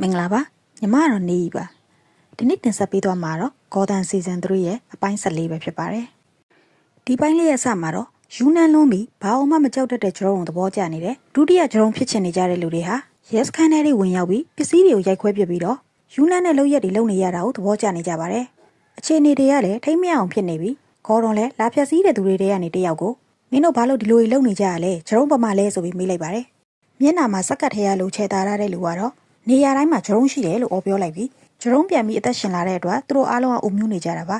မင်္ဂလာပါညီမကတော့နေပြီပါဒီနေ့တင်ဆက်ပေးသွားမှာတော့ Gordon Season 3ရဲ့အပိုင်း14ပဲဖြစ်ပါတယ်ဒီပိုင်းလေးရဲ့အစမှာတော့ယူနန်လုံးပြီးဘာအောင်မှမကြောက်တတ်တဲ့ဂျုံုံသဘောကျနေတဲ့ဒုတိယဂျုံဖြစ်ချင်နေကြတဲ့လူတွေဟာရဲစခန်းထဲတွေဝင်ရောက်ပြီးပစ္စည်းတွေကိုရိုက်ခွဲပစ်ပြီးတော့ယူနန်နဲ့လောက်ရက်တွေလုံနေရတာကိုသဘောကျနေကြပါတယ်အခြေအနေတွေကလည်းထိမ့်မရအောင်ဖြစ်နေပြီးဂေါ်ဒွန်လည်းလာဖြတ်စည်းတဲ့သူတွေတဲကနေတယောက်ကိုမင်းတို့ဘာလို့ဒီလိုကြီးလုံနေကြရလဲဂျုံပမာလဲဆိုပြီးမေးလိုက်ပါတယ်မျက်နှာမှာစက်ကတ်ထဲရလို့ခြေသားရတဲ့လူကတော့ နေရာတိုင်းမှာဂျုံရှိတယ်လို့အော်ပြောလိုက်ပြီးဂျုံပြန်ပြီးအသက်ရှင်လာတဲ့အတွက်သူတို့အားလုံးကအုံမျိုးနေကြတာပါ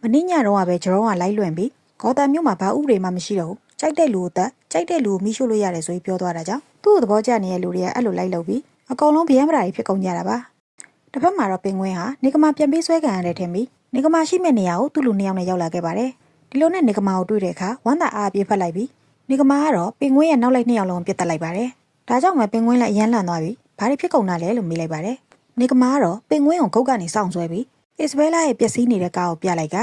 မင်းညတော့ကပဲဂျုံကလိုက်လွင့်ပြီးကော်တာမျိုးမှာဘာဥပဒေမှမရှိတော့ဘူးကြိုက်တဲ့လူကိုတတ်ကြိုက်တဲ့လူကိုမိရှို့လို့ရတယ်ဆိုပြီးပြောသွားတာကြောင့်သူ့ကိုသဘောကျနေတဲ့လူတွေကအဲ့လိုလိုက်လုပ်ပြီးအကောင်လုံးဗျမ်းပရာကြီးဖြစ်ကုန်ကြတာပါတစ်ဖက်မှာတော့ပင်ငွင်းဟာနေကမာပြန်ပြီးဆွဲကန်ရတယ်ထင်ပြီးနေကမာရှိမဲ့နေရာကိုသူ့လူနှစ်ယောက်နဲ့ရောက်လာခဲ့ပါတယ်ဒီလိုနဲ့နေကမာကိုတွေ့တဲ့အခါဝမ်းသာအားပြေးဖက်လိုက်ပြီးနေကမာကတော့ပင်ငွေးရဲ့နောက်လိုက်နှစ်ယောက်လုံးပြစ်တက်လိုက်ပါတယ်။ဒါကြောင့်မှပင်ငွေးလည်းအရန်လန့်သွားပြီ။ ဘာတွေဖြစ်ကုန်တာလဲလို့မေးလိုက်ပါတယ်။နေကမာကတော့ပင်ငွေးကိုဂုတ်ကနေစောင့်ဆွဲပြီးအစ္စဘဲလာရဲ့ပျက်စီးနေတဲ့ကားကိုပြလိုက်က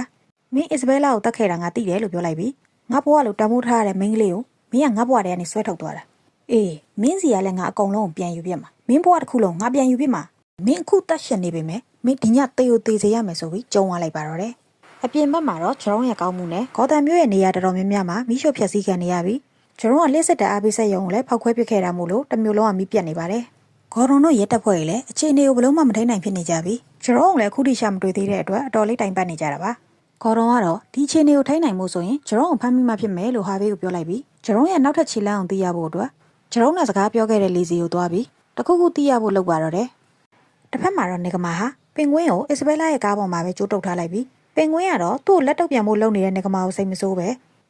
မင်းအစ္စဘဲလာကိုတတ်ခဲ့တာငါသိတယ်လို့ပြောလိုက်ပြီးငါဘွားလို့တံမိုးထားရတဲ့မိန်းကလေးကိုမင်းကငါဘွားထဲကနေဆွဲထုတ်သွားတာ။အေးမင်းစီကလည်းငါအကုန်လုံးကိုပြန်ယူပြစ်မှာ။မင်းဘွားတစ်ခုလုံးငါပြန်ယူပြစ်မှာ။မင်းအခုတတ်ရှင်နေပေမဲ့မင်းဒီညတေယိုသေးစေရမယ်ဆိုပြီးကြုံသွားလိုက်ပါတော့တယ်။အပြင်ဘက်မှာတော့ဂျောင်းရဲ့ကောင်းမှုနဲ့ဂေါ်တန်မျိုးရဲ့နေရာတော်တော်များများမှာမိရှုဖျက်ဆီးခံနေရပြီးကျွန်တော်ကလက်ဆက်တဲ့အားပေးဆက်ရုံကိုလည်းဖောက်ခွဲပစ်ခဲ့တာမို့လို့တစ်မျိုးလုံးကမိပြတ်နေပါတယ်။ ဂေါ်ရွန်တို့ရဲတပ်ဖွဲ့ကြီးလည်းအခြေအနေကိုဘလုံးမမထိန်နိုင်ဖြစ်နေကြပြီ။ကျွန်တော်ကလည်းခုထိရှာမတွေ့သေးတဲ့အတွက်အတော်လေးတိုင်ပတ်နေကြတာပါ။ဂေါ်ရွန်ကတော့ဒီအခြေအနေကိုထိန်နိုင်မှုဆိုရင်ကျွန်တော်ကိုဖမ်းမိမှဖြစ်မယ်လို့ဟာဘေးကိုပြောလိုက်ပြီးကျွန်တော်ရဲ့နောက်ထပ်ခြေလမ်းအောင်သိရဖို့အတွက်ကျွန်တော်နဲ့စကားပြောခဲ့တဲ့လီစီကိုသွားပြီးတခုခုသိရဖို့လုပ်ပါတော့တယ်။တစ်ဖက်မှာတော့နေကမာဟာပင်ကွင်းကိုအစ္စဘဲလာရဲ့ကားပေါ်မှာပဲကြိုးတုပ်ထားလိုက်ပြီးပင်ကွင်းကတော့သူ့ကိုလက်တုပ်ပြန်ဖို့လုပ်နေတဲ့နေကမာကိုစိတ်မဆိုးပဲ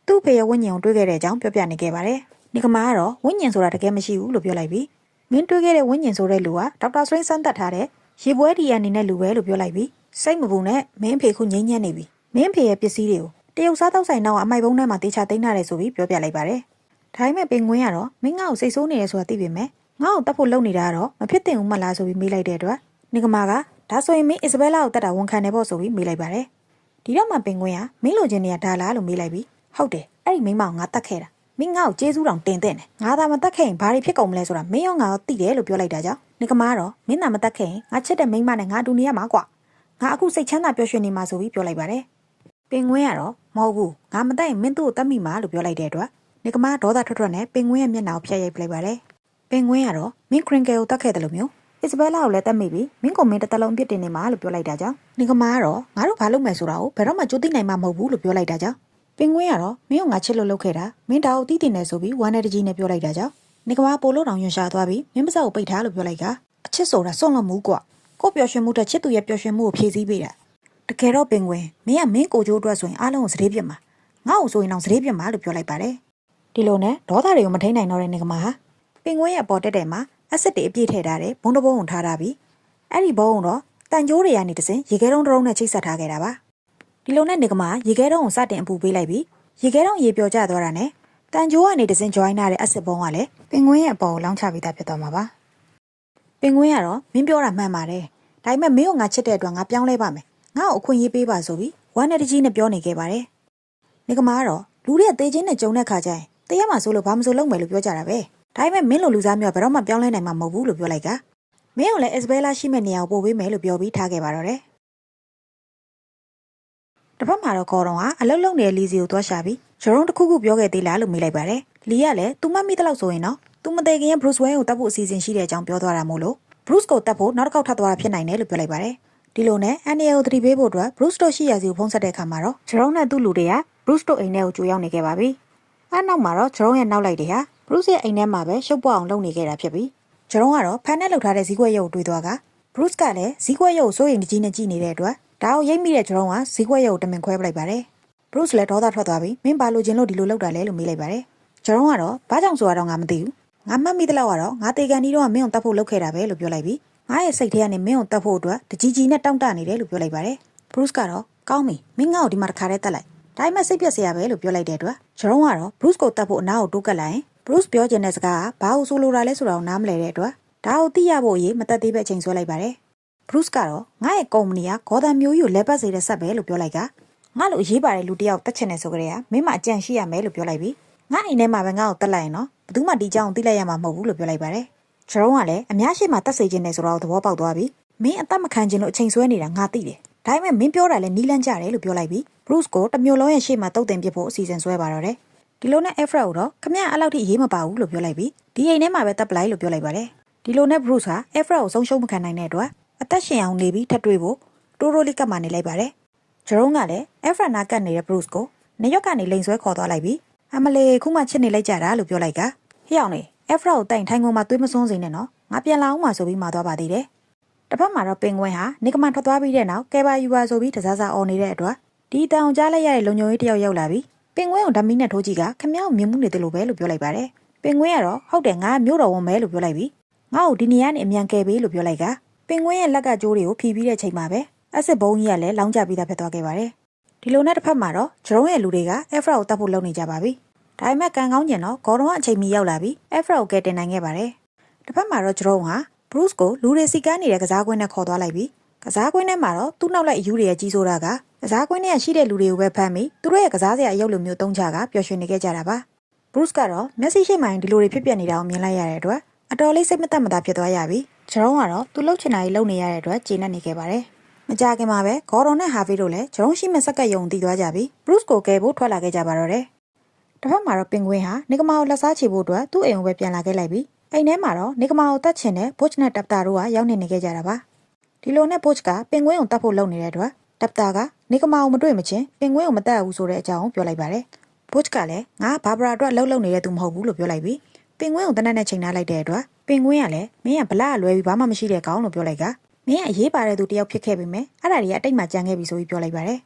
သူ့ဖေရဲ့ဝိညာဉ်ကိုတွေးခဲ့တဲ့အကြောင်းပြောပြနေခဲ့ပါတယ်။နေကမာကတော့ဝိညာဉ်ဆိုတာတကယ်မရှိဘူးလို့ပြောလိုက်ပြီး မင်းတွေးခဲ့တဲ့ဝိညာဉ်ဆိုတဲ့လူကဒေါက်တာဆွင်းစမ်းသတ်ထားတဲ့ရေပွဲဒီအနေနဲ့လူပဲလို့ပြောလိုက်ပြီးစိတ်မပူနဲ့မင်းဖေခုငိမ့်ညံ့နေပြီမင်းဖေရဲ့ပစ္စည်းတွေကိုတရုတ်စားတောက်ဆိုင်နောက်ကအမိုက်ဘုံထဲမှာတေချာသိမ်းထားတယ်ဆိုပြီးပြောပြလိုက်ပါတယ်ဒါပေမဲ့ပင်ငွင်းကတော့မင်းငါ့ကိုစိတ်ဆိုးနေတယ်ဆိုတာသိပေမဲ့ငါ့ကိုတတ်ဖို့လုပ်နေတာကတော့မဖြစ်သင့်ဘူးမလားဆိုပြီးမေးလိုက်တဲ့အတွက်နေကမာကဒါဆိုရင်မင်းအစ္စဘဲလာကိုတတ်တာဝန်ခံနေဖို့ဆိုပြီးမေးလိုက်ပါတယ်ဒီတော့မှပင်ငွင်းကမင်းလိုချင်နေတာဒါလားလို့မေးလိုက်ပြီးဟုတ်တယ်အဲ့ဒီမိန်းမကိုငါတတ်ခဲ့တာ မင်းငါ့ကိုကျေးဇူးတောင်တင်တဲ့နဲ့ငါသာမတက်ခဲ့ရင်ဘာတွေဖြစ်ကုန်မလဲဆိုတာမင်းရောငါရောသိတယ်လို့ပြောလိုက်တာကြောင့်နေကမားတော့မင်းသာမတက်ခဲ့ရင်ငါချစ်တဲ့မိန်းမနဲ့ငါအတူနေရမှာကွာငါအခုစိတ်ချမ်းသာပျော်ရွှင်နေမှာဆိုပြီးပြောလိုက်ပါတယ်ပင်ငွင်းကတော့မဟုတ်ဘူးငါမတက်ရင်မင်းတို့ကိုတတ်မိမှာလို့ပြောလိုက်တဲ့အတွက်နေကမားဒေါသထွက်ထွက်နဲ့ပင်ငွင်းရဲ့မျက်နှာကိုဖျက်ရိုက်ပလိုက်ပါတယ်ပင်ငွင်းကတော့မင်းခရင်ကယ်ကိုတတ်ခဲ့တယ်လို့မျိုးအစ္စဘဲလာကိုလည်းတတ်မိပြီမင်းကမင်းတစ်တလုံးအပြစ်တင်နေမှာလို့ပြောလိုက်တာကြောင့်နေကမားကတော့ငါတို့ဘာလုပ်မယ်ဆိုတာကိုဘယ်တော့မှကြိုသိနိုင်မှာမဟုတ်ဘူးလို့ပြောလိုက်တာကြောင့် ပင်ငွေးကတော့မင်းကငါချစ်လို့လုပ်ခဲ့တာမင်းဒါကိုတီးတင်နေဆိုပြီးဝမ်းနဲ့တကြီးနဲ့ပြောလိုက်တာကြောင့်နေကမာပိုလို့တောင်ယွန်ရှာသွားပြီးမင်းမဆက်ကိုပိတ်ထားလို့ပြောလိုက်ကအချစ်ဆိုတာစွန့်လွတ်မှုကွကို့ပျော်ရွှင်မှုတဲ့ချစ်သူရဲ့ပျော်ရွှင်မှုကိုဖြည့်ဆည်းပေးတာတကယ်တော့ပင်ငွေမင်းကမင်းကိုကြိုးအတွက်ဆိုရင်အားလုံးကိုစရေပြစ်မှာငါ့ကိုဆိုရင်တော့စရေပြစ်မှာလို့ပြောလိုက်ပါတယ်ဒီလိုနဲ့ဒေါသတွေကိုမထိန်နိုင်တော့တဲ့နေကမာဟာပင်ငွေရဲ့အပေါ်တက်တဲ့မှာအက်ဆစ်တွေအပြည့်ထည့်ထားတဲ့ဘုံတဘုံကိုထားထားပြီးအဲ့ဒီဘုံကတော့တန်ကြိုးတွေကနေတစင်ရေခဲတုံးတုံးနဲ့ချိတ်ဆက်ထားခဲ့တာပါ ဒီလိုနဲ့နေကမာရေခဲတုံးကိုစတင်အပူပေးလိုက်ပြီးရေခဲတော့ရေပြောကျသွားတာနဲ့တန်ကြိုးကနေတစင် join ထားတဲ့အစ်စ်ဘုံကလည်းပင်ငွင်းရဲ့အပေါ်ကိုလောင်းချပေးတာဖြစ်သွားမှာပါပင်ငွင်းကတော့မင်းပြောတာမှန်ပါတယ်ဒါပေမဲ့မင်းကိုငါချစ်တဲ့အတွက်ငါပြောင်းလဲပါမယ်ငါ့ကိုအခွင့်အရေးပေးပါဆိုပြီးဝမ်းနဲ့တကြီးနဲ့ပြောနေခဲ့ပါတယ်နေကမာကတော့လူတွေကတေးချင်းနဲ့ကြုံတဲ့ခါကျရင်တရက်မှဆိုလို့ဘာမှမဆိုလုပ်မယ်လို့ပြောကြတာပဲဒါပေမဲ့မင်းလိုလူစားမျိုးကဘယ်တော့မှပြောင်းလဲနိုင်မှာမဟုတ်ဘူးလို့ပြောလိုက်ကမင်းကိုလည်းအစ္စဘဲလာရှိမဲ့နေရာကိုပို့ပေးမယ်လို့ပြောပြီးထားခဲ့ပါတော့တယ် တစ်ဖက်မှာတော့ကော်တော်ကအလုတ်လုံးနေတဲ့လီစီကိုသွားရှာပြီးဂျရုံတစ်ခုခုပြောခဲ့သေးလားလို့မေးလိုက်ပါတယ်လီကလည်း "तू မမိတဲ့လောက်ဆိုရင်တော့ तू မသေးခင်ရဲ့ Bruce Wayne ကိုတတ်ဖို့အစီအစဉ်ရှိတဲ့အကြောင်းပြောသွားတာမို့လို့ Bruce ကိုတတ်ဖို့နောက်တစ်ခေါက်ထပ်သွားတာဖြစ်နိုင်တယ်လို့ပြောလိုက်ပါတယ်ဒီလိုနဲ့အန်နီယယ်ကိုသတိပေးဖို့အတွက် Bruce တို့ရှိရာစီကိုဖုံးဆက်တဲ့အခါမှာတော့ဂျရုံနဲ့သူ့လူတွေက Bruce တို့အိမ်ထဲကိုကြိုရောက်နေခဲ့ပါပြီအဲနောက်မှာတော့ဂျရုံရဲ့နောက်လိုက်တွေဟာ Bruce ရဲ့အိမ်ထဲမှာပဲရှုပ်ပွားအောင်လုပ်နေခဲ့တာဖြစ်ပြီးဂျရုံကတော့ဖန်နဲ့လှုပ်ထားတဲ့ဇီးကွက်ရုပ်ကိုတွေးသွားက Bruce ကလည်းဇီးကွက်ရုပ်ကိုစိုးရိမ်တကြီးနဲ့ကြည့်နေတဲ့အတွက် ဒါကိုရိပ်မိတဲ့ဂျရုံကဇီးကွက်ရုပ်ကိုတမင်ခွဲပလိုက်ပါတယ် Bruce လည်းဒေါသထွက်သွားပြီးမင်းဘာလို့ခြင်းလို့ဒီလိုလုပ်တာလဲလို့မေးလိုက်ပါတယ်ဂျရုံကတော့ဘာကြောင့်ဆိုတော့ငါမသိဘူးငါမှတ်မိတဲ့လောက်ကတော့ငါတေကန်ဒီတော့မင်းကိုတတ်ဖို့လုပ်ခဲ့တာပဲလို့ပြောလိုက်ပြီးငါရဲ့စိတ်ထဲကနေမင်းကိုတတ်ဖို့အတွက်တကြီးကြီးနဲ့တောင့်တနေတယ်လို့ပြောလိုက်ပါတယ် Bruce ကတော့ကောင်းပြီမင်းငါ့ကိုဒီမှာတစ်ခါတည်းတက်လိုက်ဒါပေမဲ့စိတ်ပြက်စရာပဲလို့ပြောလိုက်တဲ့အတွက်ဂျရုံကတော့ Bruce ကိုတတ်ဖို့အနားကိုတိုးကပ်လိုက်ရင် Bruce ပြောချင်တဲ့စကားကဘာလို့ဆိုလိုတာလဲဆိုတာကိုနားမလည်တဲ့အတွက်ဒါကိုသိရဖို့အရေးမတက်သေးပဲအချိန်ဆွဲလိုက်ပါတယ် Bruce ကတော့ငါရဲ့ကုမ္ပဏီကဂေါ်သံမျိုးကြီးကိုလဲပတ်စေတဲ့ဆက်ပဲလို့ပြောလိုက်ကငါလိုအရေးပါတဲ့လူတစ်ယောက်တက်ချင်တယ်ဆိုကြတဲ့ကမင်းမအကြံရှိရမယ်လို့ပြောလိုက်ပြီးငါအိမ်ထဲမှာပဲငါ့ကိုတက်လိုက်ရင်တော့ဘယ်သူမှဒီကြောင်သိလိုက်ရမှာမဟုတ်ဘူးလို့ပြောလိုက်ပါတယ်ဂျရုံးကလည်းအများရှိမှတတ်စေခြင်းနဲ့ဆိုတော့သဘောပေါက်သွားပြီမင်းအသက်မခံခြင်းလို့အချိန်ဆွဲနေတာငါသိတယ်ဒါပေမဲ့မင်းပြောတာလည်းနီးလန်းကြတယ်လို့ပြောလိုက်ပြီဘရုစ်ကိုတစ်မျိုးလုံးရဲ့ရှေ့မှာတုတ်တင်ပစ်ဖို့အစီအစဉ်ဆွဲပါတော့တယ်ဒီလိုနဲ့ Efra ကိုတော့ခမရအဲ့လောက်ထိအရေးမပါဘူးလို့ပြောလိုက်ပြီဒီအိမ်ထဲမှာပဲတပ်ပလိုက်လို့ပြောလိုက်ပါတယ်ဒီလိုနဲ့ Bruce ဟာ Efra ကိုဆုံးရှုံးမခံနိုင်တဲ့အတွက် အသက်ရှင်အောင်နေပြီးထပ်တွေ့ဖို့တိုးတိုးလေးကပ်မှနေလိုက်ပါတယ်ဂျရုံးကလည်း Efra နာကပ်နေတဲ့ Bruce ကိုနေရွက်ကနေလိန်ဆွဲခေါ်သွားလိုက်ပြီးအမလေးခုမှချစ်နေလိုက်ကြတာလို့ပြောလိုက်ကဟေ့အောင်နေ Efra ကိုတိုင်ထိုင်ကုန်မှာသွေးမစွန်းစေနဲ့နော်ငါပြန်လာအောင်မှဆိုပြီးမှာသွားပါသေးတယ်တစ်ဖက်မှာတော့ပင်ကွင်းဟာနေကမန်ထွက်သွားပြီးတဲ့နောက်ကဲပါယူပါဆိုပြီးတစားစားអော်နေတဲ့အတွက်ဒီတောင်ကြားလိုက်ရတဲ့လုံညုံရေးတယောက်ရောက်လာပြီးပင်ကွင်းကိုဓမီနဲ့ထိုးကြည့်ကခမောက်မြင်မှုနေတယ်လို့ပဲလို့ပြောလိုက်ပါတယ်ပင်ကွင်းကတော့ဟုတ်တယ်ငါမျိုးတော်ဝန်ပဲလို့ပြောလိုက်ပြီးငါ့ကိုဒီနေရာနေအမြန်ကယ်ပေးလို့ပြောလိုက်က ပင်ကွင်းရဲ့လက်ကကြိုးတွေကိုဖြီးပြီးတဲ့ချိန်မှာပဲအစ်စ်ဘုံကြီးကလည်းလောင်းကျပြီးသားဖြစ်သွားခဲ့ပါတယ်ဒီလိုနဲ့တစ်ဖက်မှာတော့ဂျရုံးရဲ့လူတွေက Efra ကိုတတ်ဖို့လုပ်နေကြပါပြီဒါပေမဲ့ကန်ကောင်းကျင်တော့ဂေါ်တော်ကအချိန်မီရောက်လာပြီး Efra ကိုကယ်တင်နိုင်ခဲ့ပါတယ်တစ်ဖက်မှာတော့ဂျရုံးဟာ Bruce ကိုလူတွေစီကန်းနေတဲ့ကစားကွင်းနဲ့ခေါ်သွားလိုက်ပြီးကစားကွင်းထဲမှာတော့သူ့နောက်လိုက်အယူတွေရဲ့ကြီးစိုးတာကကစားကွင်းထဲရှိတဲ့လူတွေကိုပဲဖမ်းပြီးသူတို့ရဲ့ကစားစရာအယုတ်လိုမျိုးတုံးချကပျော်ရွှင်နေခဲ့ကြတာပါ Bruce ကတော့မျက်စိရှိမှန်ဒီလိုတွေဖြစ်ပျက်နေတာကိုမြင်လိုက်ရတဲ့အတွက်အတော်လေးစိတ်မသက်မသာဖြစ်သွားရပြီ ဂျရုံးကတော့သူလှုပ်ချင်တာကြီးလုပ်နေရတဲ့အတွက်ကျေနပ်နေခဲ့ပါတယ်မကြခင်မှာပဲဂေါ်ဒွန်နဲ့ဟာဗီတို့လည်းဂျရုံးရှိမဲ့စက်ကတ်ယုံတည်သွားကြပြီး Bruce ကိုကယ်ဖို့ထွက်လာခဲ့ကြပါတော့တယ်တစ်ဖက်မှာတော့ပင်ဂွင်းဟာနေကမာကိုလက်စားချေဖို့အတွက်သူ့အိမ်ကိုပဲပြန်လာခဲ့လိုက်ပြီးအိမ်ထဲမှာတော့နေကမာကိုတတ်ချင်တဲ့ Butch နဲ့ Tapta တို့ကရောက်နေနေခဲ့ကြတာပါဒီလိုနဲ့ Butch ကပင်ဂွင်းကိုတတ်ဖို့လုပ်နေတဲ့အတွက် Tapta ကနေကမာကိုမတွေ့မချင်းပင်ဂွင်းကိုမတတ်ဘူးဆိုတဲ့အကြောင်းပြောလိုက်ပါတယ် Butch ကလည်းငါဘာဘရာအတွက်လှုပ်လှုပ်နေတဲ့သူမဟုတ်ဘူးလို့ပြောလိုက်ပြီး ပင်ဂွင်းကိုတနက်နဲ့ချိန်ထားလိုက်တဲ့အတွက်ပင်ဂွင်းကလည်းမင်းကဗလာအလွဲပြီးဘာမှမရှိတဲ့ကောင်လို့ပြောလိုက်ကမင်းကအရေးပါတဲ့သူတယောက်ဖြစ်ခဲ့ပြီမယ်အဲ့ဒါတွေကအတိတ်မှာကြံခဲ့ပြီဆိုပြီးပြောလိုက်ပါတယ်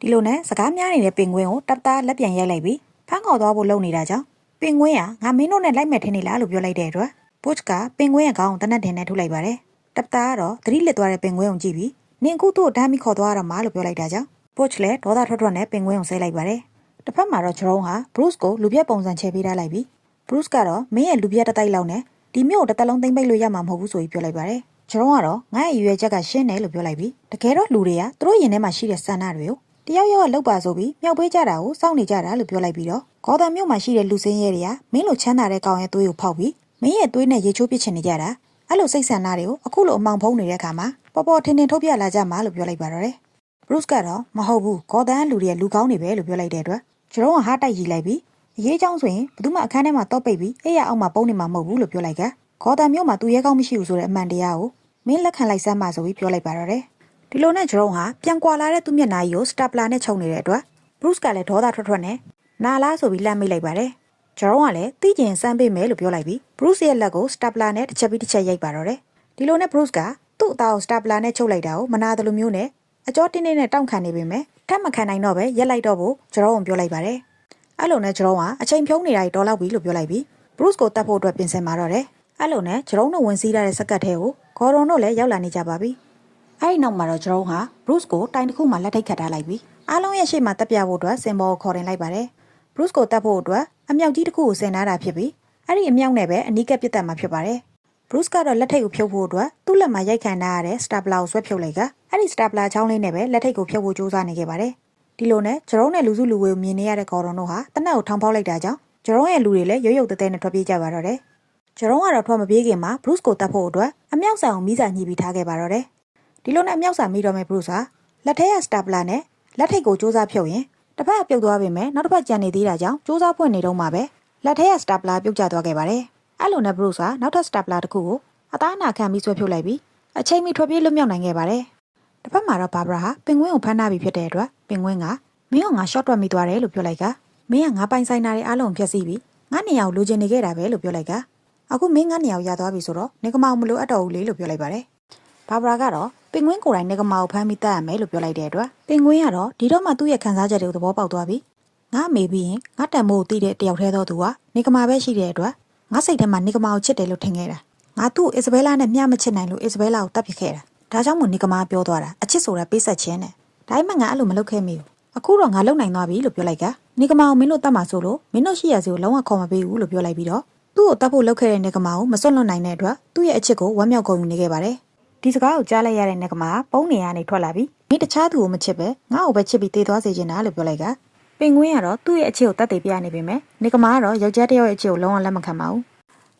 ဒီလိုနဲ့စကားများနေတဲ့ပင်ဂွင်းကိုတပ်သားလက်ပြန်ရိုက်လိုက်ပြီးဖမ်းခေါ်သွားဖို့လုပ်နေတာကြောင့်ပင်ဂွင်းကငါမင်းတို့နဲ့လိုက်မယ်ထင်နေလားလို့ပြောလိုက်တဲ့အတွက် Butch ကပင်ဂွင်းရဲ့ခေါင်းကိုတနက်တင်နဲ့ထုတ်လိုက်ပါတယ်တပ်သားကတော့သတိလစ်သွားတဲ့ပင်ဂွင်းကိုကြည့်ပြီးနင်အခုသူ့ကိုတမ်းပြီးခေါ်သွားရတော့မှာလို့ပြောလိုက်တာကြောင့် Butch လည်းဒေါသထွက်ထွက်နဲ့ပင်ဂွင်းကိုဆဲလိုက်ပါတယ်တစ်ဖက်မှာတော့ဂျရုံးဟာ Bruce ကိုလူပြက်ပုံစံချဲပေးထားလိုက်ပြီး Bruce ကတော့မင်းရဲ့လူပြက်တစ်တိုက်လောက်နဲ့ဒီမြို့ကိုတစ်သက်လုံးသိမ့်ပိတ်လို့ရမှာမဟုတ်ဘူးဆိုပြီးပြောလိုက်ပါတယ်။ဂျရုံးကတော့ငါ့ရဲ့ရွယ်ချက်ကရှင်းတယ်လို့ပြောလိုက်ပြီးတကယ်တော့လူတွေကသူတို့ရင်ထဲမှာရှိတဲ့စန္ဒတွေကိုတယောက်ယောက်ကလောက်ပါဆိုပြီးမြောက်ပေးကြတာကိုစောင့်နေကြတာလို့ပြောလိုက်ပြီးတော့ဂေါ်သံမြို့မှာရှိတဲ့လူစင်းရဲတွေကမင်းလိုချမ်းသာတဲ့ကောင်ရဲ့သွေးကိုဖောက်ပြီးမင်းရဲ့သွေးနဲ့ရေချိုးပစ်ချင်နေကြတာအဲ့လိုစိတ်ဆန္ဒတွေကိုအခုလိုအမောင်ဖုံးနေတဲ့အခါမှာပေါ်ပေါ်ထင်ထင်ထုတ်ပြလာကြမှာလို့ပြောလိုက်ပါတော့တယ်။ Bruce ကတော့မဟုတ်ဘူးဂေါ်သံလူတွေကလူကောင်းနေပဲလို့ပြောလိုက်တဲ့အတွက်ဂျရုံးကဟားတိုက်ရီလိုက်ပြီး အရေးကြောင်းဆိုရင်ဘယ်သူမှအခန်းထဲမှာတော့ပိတ်ပြီးအဲ့ရအောက်မှာပုံနေမှာမဟုတ်ဘူးလို့ပြောလိုက်ကခေါ်တံမျိုးမှာသူရဲကောင်းမရှိဘူးဆိုတဲ့အမှန်တရားကိုမင်းလက်ခံလိုက်စမ်းပါဆိုပြီးပြောလိုက်ပါတော့တယ်ဒီလိုနဲ့ဂျရုံးဟာပြန်ကွာလာတဲ့သူ့မျက်နှာကြီးကိုစတပ်ပလာနဲ့ခြုံနေတဲ့အတွက်ဘရုစ်ကလည်းဒေါသထွက်ထွက်နဲ့နာလားဆိုပြီးလှမ်းမိလိုက်ပါတယ်ဂျရုံးကလည်းသိကျင်စမ်းပေးမယ်လို့ပြောလိုက်ပြီးဘရုစ်ရဲ့လက်ကိုစတပ်ပလာနဲ့တစ်ချက်ပြီးတစ်ချက်ရိုက်ပါတော့တယ်ဒီလိုနဲ့ဘရုစ်ကသူ့အသားကိုစတပ်ပလာနဲ့ချုပ်လိုက်တာကိုမနာသလိုမျိုးနဲ့အကျော်တင်းတင်းနဲ့တောင့်ခံနေပေမဲ့ထပ်မခံနိုင်တော့ပဲရက်လိုက်တော့ဖို့ဂျရုံးကပြောလိုက်ပါတယ် အဲ့လိုနဲ့ဂျရုံးကအချိန်ဖြုံးနေတာကြီးတော်လောက်ပြီလို့ပြောလိုက်ပြီးဘရုစ်ကိုတတ်ဖို့အတွက်ပြင်ဆင်มาတော့တယ်အဲ့လိုနဲ့ဂျရုံးတို့ဝင်စည်းထားတဲ့စက်ကတ်ထဲကိုဂေါ်ရွန်တို့လည်းရောက်လာနေကြပါပြီအဲ့ဒီနောက်မှာတော့ဂျရုံးဟာဘရုစ်ကိုတိုင်တစ်ခုမှလက်ထိတ်ခတ်ထားလိုက်ပြီးအားလုံးရဲ့ရှေ့မှာတက်ပြဖို့အတွက်စင်ဘောကိုခေါ်တင်လိုက်ပါတယ်ဘရုစ်ကိုတတ်ဖို့အတွက်အမြောက်ကြီးတစ်ခုကိုဆင်ထားတာဖြစ်ပြီးအဲ့ဒီအမြောက်နဲ့ပဲအနီးကပ်ပစ်တက်မှာဖြစ်ပါတယ်ဘရုစ်ကတော့လက်ထိတ်ကိုဖြုတ်ဖို့အတွက်သူ့လက်မှာရိုက်ခံထားရတဲ့စတာပလာကိုဆွဲဖြုတ်လိုက်ကအဲ့ဒီစတာပလာချောင်းလေးနဲ့ပဲလက်ထိတ်ကိုဖြုတ်ဖို့ကြိုးစားနေခဲ့ပါတယ် ဒီလိုနဲ့ဂျရုံးနဲ့လူစုလူဝေကိုမြင်နေရတဲ့ကော်ရွန်တို့ဟာတနက်ကိုထောင်ဖောက်လိုက်တာကြောင့်ဂျရုံးရဲ့လူတွေလည်းရုပ်ရုပ်တဲတဲနဲ့ထွက်ပြေးကြပါတော့တယ်ဂျရုံးကတော့ထွက်မပြေးခင်မှာဘရုစ်ကိုတတ်ဖို့အတွက်အမြောက်ဆန်ကိုမိစာညှိပြီးထားခဲ့ပါတော့တယ်ဒီလိုနဲ့အမြောက်ဆန်မိတော့မဲ့ဘရုစ်ဟာလက်ထဲကစတာပလာနဲ့လက်ထိတ်ကိုစူးစမ်းဖြုတ်ရင်တစ်ဖက်ပြုတ်သွားပေမဲ့နောက်တစ်ဖက်ကြံနေသေးတာကြောင့်စူးစမ်းဖွင့်နေတော့မှပဲလက်ထဲကစတာပလာပြုတ်ကျသွားခဲ့ပါတယ်အဲ့လိုနဲ့ဘရုစ်ဟာနောက်ထပ်စတာပလာတစ်ခုကိုအသားအနာခံပြီးဆွဲဖြုတ်လိုက်ပြီးအချိန်မီထွက်ပြေးလွတ်မြောက်နိုင်ခဲ့ပါတယ် တစ်ဖက်မှာတော့ဘာဘရာဟာပင်ဂွင်းကိုဖမ်းထားပြီးဖြစ်တဲ့အတွက်ပင်ဂွင်းကမင်းကငါ short တွက်မိသွားတယ်လို့ပြောလိုက်ကမင်းကငါပိုင်ဆိုင်တာတွေအားလုံးဖျက်ဆီးပြီးငါနေရာကိုလိုချင်နေခဲ့တာပဲလို့ပြောလိုက်ကအခုမင်းငါနေရာကိုရသွားပြီဆိုတော့နေကမောင်မလို့အပ်တော်ဘူးလေလို့ပြောလိုက်ပါတယ်ဘာဘရာကတော့ပင်ဂွင်းကိုယ်တိုင်နေကမောင်ကိုဖမ်းပြီးတတ်ရမယ်လို့ပြောလိုက်တဲ့အတွက်ပင်ဂွင်းကတော့ဒီတော့မှသူ့ရဲ့ခံစားချက်တွေကိုသဘောပေါက်သွားပြီးငါမေးပြီးရင်ငါတန်မိုးကိုသိတဲ့တယောက်တည်းသောသူကနေကမာပဲရှိတဲ့အတွက်ငါစိတ်ထဲမှာနေကမာကိုချစ်တယ်လို့ထင်ခဲ့တာငါသူ့ကိုအစ်ဇဘဲလာနဲ့မျှမချစ်နိုင်လို့အစ်ဇဘဲလာကိုတတ်ပစ်ခဲ့တာ ဒါကြောင့်မို့နေကမာပြောသွားတာအချစ်ဆိုတာပေးဆက်ခြင်းနဲ့ဒါပေမဲ့ငါအဲ့လိုမလုပ်ခဲ့မိဘူးအခုတော့ငါလုံနိုင်သွားပြီလို့ပြောလိုက်ကနေကမာကိုမင်းတို့တတ်မှာဆိုလို့မင်းတို့ရှိရစီကိုလုံးဝခေါ်မပေးဘူးလို့ပြောလိုက်ပြီးတော့သူ့ကိုတတ်ဖို့လုပ်ခဲ့တဲ့နေကမာကိုမစွန့်လွတ်နိုင်တဲ့အတွက်သူ့ရဲ့အချစ်ကိုဝမ်းမြောက်ကုန်ယူနေခဲ့ပါတယ်ဒီစကားကိုကြားလိုက်ရတဲ့နေကမာပုံနေရနေထွက်လာပြီးမင်းတခြားသူကိုမချစ်ပဲငါ့ကိုပဲချစ်ပြီးတေးသွားစေချင်တာလို့ပြောလိုက်ကပင်ကွင်းကတော့သူ့ရဲ့အချစ်ကိုတတ်သိပြနေပေမဲ့နေကမာကတော့ယောက်ျားတစ်ယောက်ရဲ့အချစ်ကိုလုံးဝလက်မခံပါဘူး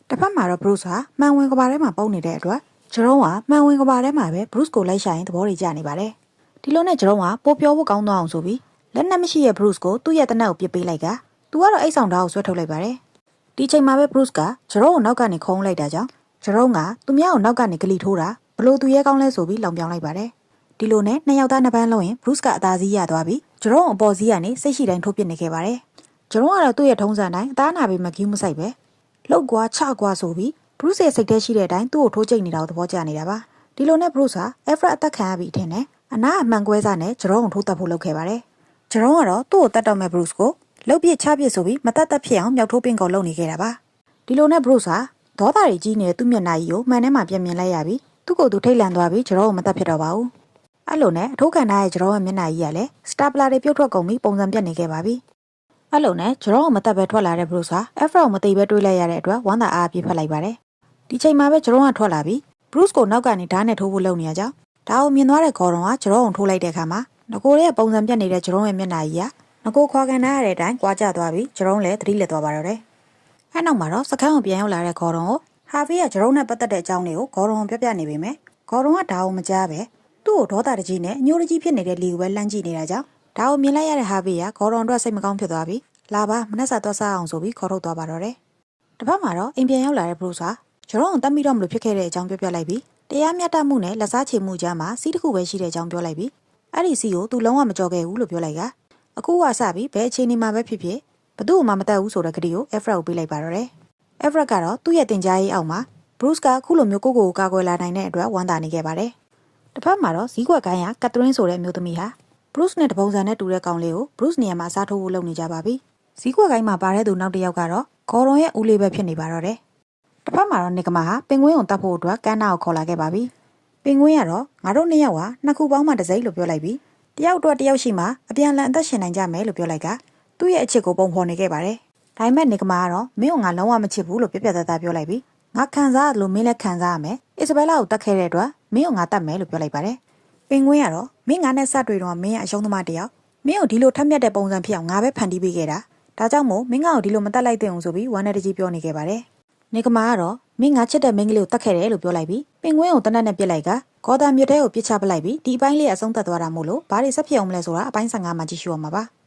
တစ်ဖက်မှာတော့ Bruce ဟာမှန်ဝင်ကဘာထဲမှာပုံနေတဲ့အတွက် ဂျရုံးကမှန်ဝင်ကဘာထဲမှာပဲ Bruce ကိုလိုက်ရှာရင်သဘောတွေကျနေပါတယ်ဒီလိုနဲ့ဂျရုံးကပိုပြောဖို့ကောင်းသွားအောင်ဆိုပြီးလက်နက်မရှိတဲ့ Bruce ကိုသူ့ရဲ့တနက်ကိုပစ်ပေးလိုက်ကသူကတော့အိတ်ဆောင်ဓာတ်ကိုဆွဲထုတ်လိုက်ပါတယ်ဒီချိန်မှာပဲ Bruce ကဂျရုံးကိုနောက်ကနေခုံးလိုက်တာကြောင့်ဂျရုံးကသူများကိုနောက်ကနေဂလီထိုးတာဘလို့သူရဲကောင်းလဲဆိုပြီးလောင်ပြောင်းလိုက်ပါတယ်ဒီလိုနဲ့နှစ်ယောက်သားနှစ်ပန်းလုံးရင် Bruce ကအသာစီးရသွားပြီးဂျရုံးအပေါ်စီးကနေစိတ်ရှိတိုင်းထိုးပစ်နေခဲ့ပါတယ်ဂျရုံးကတော့သူ့ရဲ့ထုံးစံတိုင်းအသားနာပြီးမကီးမဆိုင်ပဲလောက်ကွာချကွာဆိုပြီး ဘရုစ်ရဲ့စိတ်ထဲရှိတဲ့အတိုင်းသူ့ကိုထိုးကျိတ်နေတာကိုသဘောကျနေတာပါဒီလိုနဲ့ဘရုစ်ဟာအက်ဖရက်အသက်ခံရပြီးထင်တယ်အနာအမှန်ကွဲစားနဲ့ဂျရုံးကိုထိုးတက်ဖို့လုပ်ခဲ့ပါတယ်ဂျရုံးကတော့သူ့ကိုတတ်တော့မဲ့ဘရုစ်ကိုလှုပ်ပြစ်ချပြစ်ဆိုပြီးမတတ်တတ်ဖြစ်အောင်မြောက်ထိုးပင်ကိုလုပ်နေခဲ့တာပါဒီလိုနဲ့ဘရုစ်ဟာဒေါသတွေကြီးနေတဲ့သူ့မျက်နှာကြီးကိုမှန်ထဲမှာပြင်မြင်လိုက်ရပြီးသူ့ကိုယ်သူထိတ်လန့်သွားပြီးဂျရုံးကိုမတတ်ဖြစ်တော့ပါဘူးအဲ့လိုနဲ့အထိုးခံထားတဲ့ဂျရုံးရဲ့မျက်နှာကြီးကလည်းစတာပလာတွေပြုတ်ထွက်ကုန်ပြီးပုံစံပြတ်နေခဲ့ပါပြီအဲ့လိုနဲ့ဂျရောကိုမတက်ပဲထွက်လာတဲ့ဘရုစ်ဟာအက်ဖရောကိုမသိပဲတွေးလိုက်ရတဲ့အတွက်ဝမ်းသာအားပြေဖက်လိုက်ပါတယ်။ ဒီချိန်မှာပဲဂျရောကထွက်လာပြီးဘရုစ်ကိုနောက်ကနေဓာတ်နဲ့ထိုးဖို့လုပ်နေရကြောင်းဒါကိုမြင်သွားတဲ့ခေါ်တော်ကဂျရောကိုထိုးလိုက်တဲ့အခါမှာငကိုရဲ့ပုံစံပြတ်နေတဲ့ဂျရောရဲ့မျက်နှာကြီးကငကိုခွာခံထားရတဲ့အတိုင်းကြွားကျသွားပြီးဂျရောလည်းသတိလက်သွားပါတော့တယ်။အဲ့နောက်မှာတော့စကန်းကိုပြန်ရောက်လာတဲ့ခေါ်တော်ကိုဟာဗီကဂျရောနဲ့ပတ်သက်တဲ့အကြောင်းတွေကိုခေါ်တော်ကိုပြောပြနေပေမဲ့ခေါ်တော်ကဒါကိုမကြားပဲသူ့ကိုဒေါသတကြီးနဲ့အညိုတကြီးဖြစ်နေတဲ့လီကိုပဲလှမ်းကြည့်နေတာကြောင့်ဒါကိုမြင်လိုက်ရတဲ့ဟာဗီကခေါ်တော်အတွက်စိတ်မကောင်းဖြစ်သွားပြီးလာပါမနှက်စာသွားစားအောင်ဆိုပြီးခေါ်ထုတ်သွားပါတော့တယ်။တစ်ဖက်မှာတော့အိမ်ပြန်ရောက်လာတဲ့ဘရုစ်ဟာ ဂျရောကိုတတ်မိတော့မလို့ဖြစ်ခဲ့တဲ့အကြောင်းပြောပြလိုက်ပြီးတရားမျှတမှုနဲ့လက်စားချေမှုကြားမှာစီးတစ်ခုပဲရှိတဲ့အကြောင်းပြောလိုက်ပြီးအဲ့ဒီစီကိုသူလုံးဝမကြော်ခဲ့ဘူးလို့ပြောလိုက်ကအခုကစပြီးဘယ်အခြေအနေမှာပဲဖြစ်ဖြစ်ဘသူ့မှမတတ်ဘူးဆိုတဲ့ကတိကိုအက်ဖရက်ကိုပေးလိုက်ပါတော့တယ်။အက်ဖရက်ကတော့သူ့ရဲ့တင် जा ရေးအောက်မှာဘရုစ်ကအခုလိုမျိုးကိုကိုကိုကာကွယ်လာနိုင်တဲ့အတွက်ဝမ်းသာနေခဲ့ပါတယ်။တစ်ဖက်မှာတော့ဇီးကွက်ကိုင်းကကက်သရင်းဆိုတဲ့အမျိုးသမီးဟာဘရုစ်နဲ့တပုံစံနဲ့တူတဲ့ကောင်လေးကိုဘရုစ်နေရာမှာစားထိုးဖို့လုပ်နေကြပါပြီ။ဇီးကွက်ကိုင်းမှာပါတဲ့သူနောက်တစ်ယောက်ကတော့ဂေါ်ရွန်ရဲ့ဦးလေးပဲဖြစ်နေပါတော့တယ်။ တစ်ဖက်မှာတော့နေကမာဟာပင်ကွင်းကိုတတ်ဖို့အတွက်ကန်းနာကိုခေါ်လာခဲ့ပါပြီ။ပင်ကွင်းကတော့ငါတို့နှစ်ယောက်ဟာနှစ်ခုပေါင်းမှတစ်စိမ့်လို့ပြောလိုက်ပြီးတယောက်တော့တယောက်ရှိမှအပြန်လန်အသက်ရှင်နိုင်ကြမယ်လို့ပြောလိုက်ကသူ့ရဲ့အချစ်ကိုပုံဖော်နေခဲ့ပါတယ်။ဒါပေမဲ့နေကမာကတော့မင်းကငါလုံးဝမချစ်ဘူးလို့ပြပြတသားပြောလိုက်ပြီးငါခံစားရလို့မင်းလည်းခံစားရမယ်။အစ္စဘဲလာကိုတတ်ခဲ့တဲ့အတွက်မင်းကငါတတ်မယ်လို့ပြောလိုက်ပါတယ်။ပင်ကွင်းကတော့မင်းငါနဲ့စတွေ့တော့မင်းရဲ့အယုံသမားတစ်ယောက်မင်းကိုဒီလိုထက်မြက်တဲ့ပုံစံဖြစ်အောင်ငါပဲဖန်တီးပေးခဲ့တာ။ဒါကြောင့်မို့မင်းကောင်ကိုဒီလိုမတက်လိုက်တဲ့အောင်ဆိုပြီးဝမ်းနဲ့တကြီးပြောနေခဲ့ပါတယ်။ နေကမာကတော့မင်းငါချစ်တဲ့မင်းကလေးကိုတတ်ခဲ့တယ်လို့ပြောလိုက်ပြီးပင်ကွင်းကိုတနက်နဲ့ပြစ်လိုက်ကဂေါ်တာမြစ်တဲကိုပြစ်ချပလိုက်ပြီးဒီအပိုင်းလေးအဆုံးသတ်သွားတာမို့လို့ဘာတွေဆက်ဖြစ်အောင်မလဲဆိုတာအပိုင်း15မှာကြည့်ရှုအောင်ပါပါ။